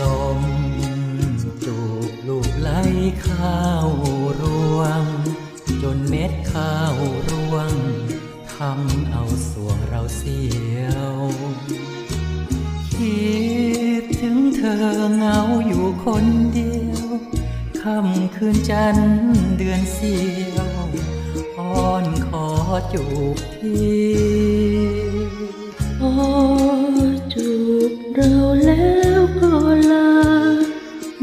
ลมจูบลูกไหลข้าวรวง จนเม็ดข้าวร่วงทำเอาสวงเราเสียว คิดถึงเธอเหงาอยู่คนเดียว ค่ำคืนจันทร์เดือนเสียวอ้อนขอจูบทีพอจูบเราแล้วก็ลา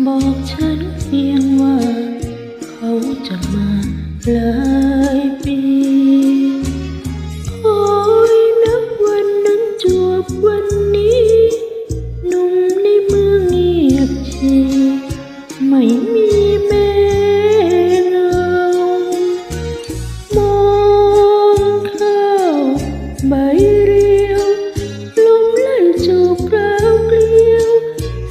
บอกฉันเพียงว่า เขาจะมาหลายปี ใบเรียวลมไล่นจูบกราวเกลียว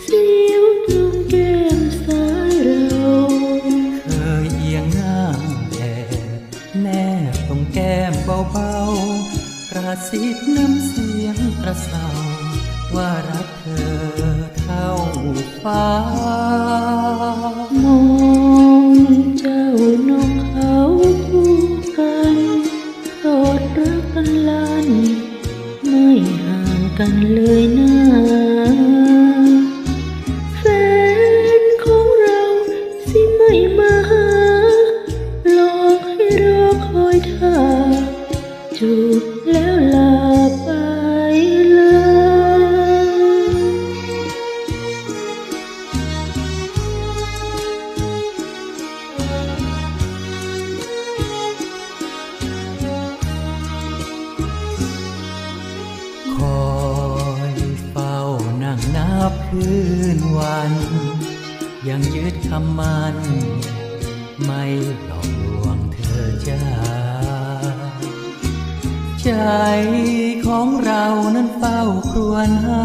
เสียวตรงแก้มซ้ายเราเคยเอียงหน้าแอบแนบตรงแก้มเบาๆกระซิบน้ำเสียงกระเซาว่ารักเธอเท่าฟ้า กันเลยนะแฟนของเราสิไม่มาหาหลอกให้รอคอยท่าจูบแล้ว คืนวัน ยังยึดคำมัน ไม่หลอกลวงเธอจ้า ใจของเรานั้นเฝ้าครวญหา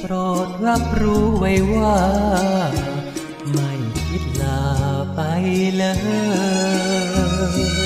โปรดรับรู้ไว้ว่า ไม่คิดลาไปเลย